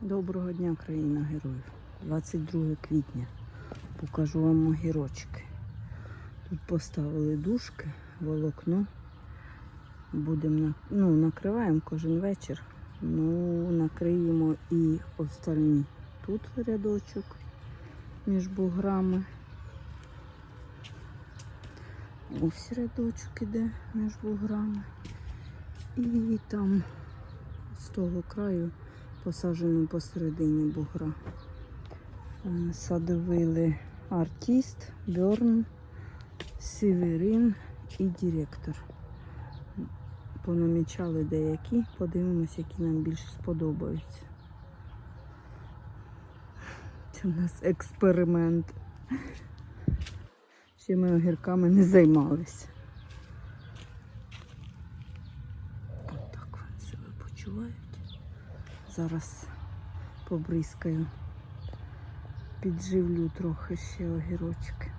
Доброго дня, країна героїв. 22 квітня. Покажу вам огірочки. Тут поставили дужки, волокно. Будемо ну, накриваємо кожен вечір. Ну, накриємо і остальні. Тут рядочок між буграми. Ось рядочок іде між буграми. І там з того краю посаджено посередині бугра. Е, Садовили артист, Бьорн, Сіверин і директор. Понамічали деякі, подивимось, які нам більше сподобаються. Це в нас експеримент. Ще ми огірками не займалися. Отак вони себе почувають. Зараз побризкаю. Підживлю трохи ще огірочки.